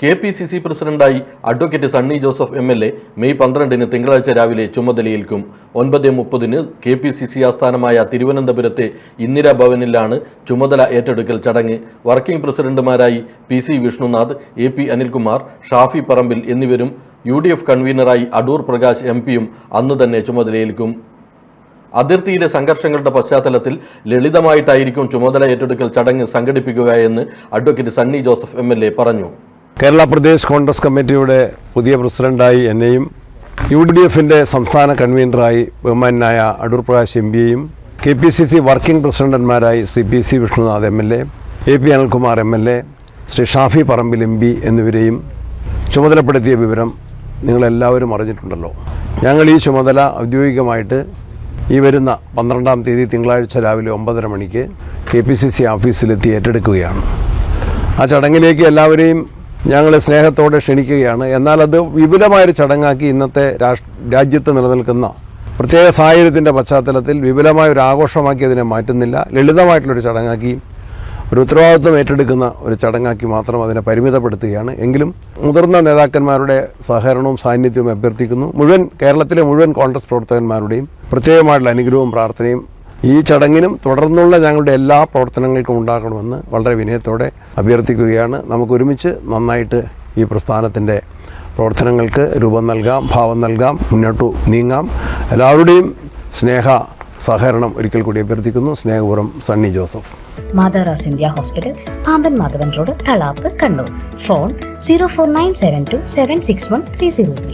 K P C C പ്രസിഡന്റായി advocate Sunny Joseph M L A May പന്ത്രണ്ടിന് തിങ്കളാഴ്ച രാവിലെ ചുമതലയേൽക്കും. ഒൻപത് മുപ്പതിന് കെ പി സി സി ആസ്ഥാനമായ തിരുവനന്തപുരത്തെ ഇന്ദിരാ ഭവനിലാണ് ചുമതല ഏറ്റെടുക്കൽ ചടങ്ങ്. Working പ്രസിഡന്റുമാരായി P C Vishnunath A P Anilkumar Shafi Parambil എന്നിവരും യു ഡി എഫ് കൺവീനറായി അടൂർ പ്രകാശ് എം പിയും അന്നു തന്നെ ചുമതലയേൽക്കും. അതിർത്തിയിലെ സംഘർഷങ്ങളുടെ പശ്ചാത്തലത്തിൽ ലളിതമായിട്ടായിരിക്കും ചുമതല ഏറ്റെടുക്കൽ ചടങ്ങ് സംഘടിപ്പിക്കുക എന്ന് അഡ്വക്കേറ്റ് സണ്ണി ജോസഫ് എ പറഞ്ഞു. കേരള പ്രദേശ് കോൺഗ്രസ് കമ്മിറ്റിയുടെ പുതിയ പ്രസിഡന്റായി എന്നെയും യു ഡി എഫിന്റെ സംസ്ഥാന കൺവീനറായി ബഹുമാനായ Adoor Prakash M പിയെയും K P C C working പ്രസിഡന്റന്മാരായി Shri P C Vishnunath M L A A P Anilkumar M L A Shri Shafi Parambil M P എന്നിവരെയും ചുമതലപ്പെടുത്തിയ വിവരം നിങ്ങളെല്ലാവരും അറിഞ്ഞിട്ടുണ്ടല്ലോ. ഞങ്ങൾ ഈ ചുമതല ഔദ്യോഗികമായിട്ട് ഈ വരുന്ന പന്ത്രണ്ടാം തീയതി തിങ്കളാഴ്ച രാവിലെ ഒമ്പതര മണിക്ക് കെ പി സി സി ഓഫീസിലെത്തി ഏറ്റെടുക്കുകയാണ്. ആ ചടങ്ങിലേക്ക് എല്ലാവരെയും ഞങ്ങൾ സ്നേഹത്തോടെ ക്ഷണിക്കുകയാണ്. എന്നാൽ അത് വിപുലമായൊരു ചടങ്ങാക്കി ഇന്നത്തെ രാജ്യത്ത് നിലനിൽക്കുന്ന പ്രത്യേക സാഹചര്യത്തിന്റെ പശ്ചാത്തലത്തിൽ വിപുലമായ ഒരു ആഘോഷമാക്കി അതിനെ മാറ്റുന്നില്ല. ലളിതമായിട്ടുള്ളൊരു ചടങ്ങാക്കി ഒരു ഉത്തരവാദിത്വം ഏറ്റെടുക്കുന്ന ഒരു ചടങ്ങാക്കി മാത്രം അതിനെ പരിമിതപ്പെടുത്തുകയാണ്. എങ്കിലും മുതിർന്ന നേതാക്കന്മാരുടെ സഹകരണവും സാന്നിധ്യവും അഭ്യർത്ഥിക്കുന്നു. മുഴുവൻ കേരളത്തിലെ മുഴുവൻ കോൺഗ്രസ് പ്രവർത്തകന്മാരുടെയും പ്രത്യേകമായിട്ടുള്ള അനുഗ്രഹവും പ്രാർത്ഥനയും ഈ ചടങ്ങിനും തുടർന്നുള്ള ഞങ്ങളുടെ എല്ലാ പ്രവർത്തനങ്ങൾക്കും ഉണ്ടാക്കണമെന്ന് വളരെ വിനയത്തോടെ അഭ്യർത്ഥിക്കുകയാണ്. നമുക്ക് ഒരുമിച്ച് നന്നായിട്ട് ഈ പ്രസ്ഥാനത്തിന്റെ പ്രവർത്തനങ്ങൾക്ക് രൂപം നൽകാം ഭാവം നൽകാം മുന്നോട്ട് നീങ്ങാം. എല്ലാവരുടെയും സ്നേഹ സഹകരണം ഒരിക്കൽ കൂടി അഭ്യർത്ഥിക്കുന്നു. സ്നേഹപൂർവം Sunny Joseph. മാതാറാസ് India hospital Pamban Madhavan road Thalap Kannur. Phone zero four nine seven two seven six one three zero three.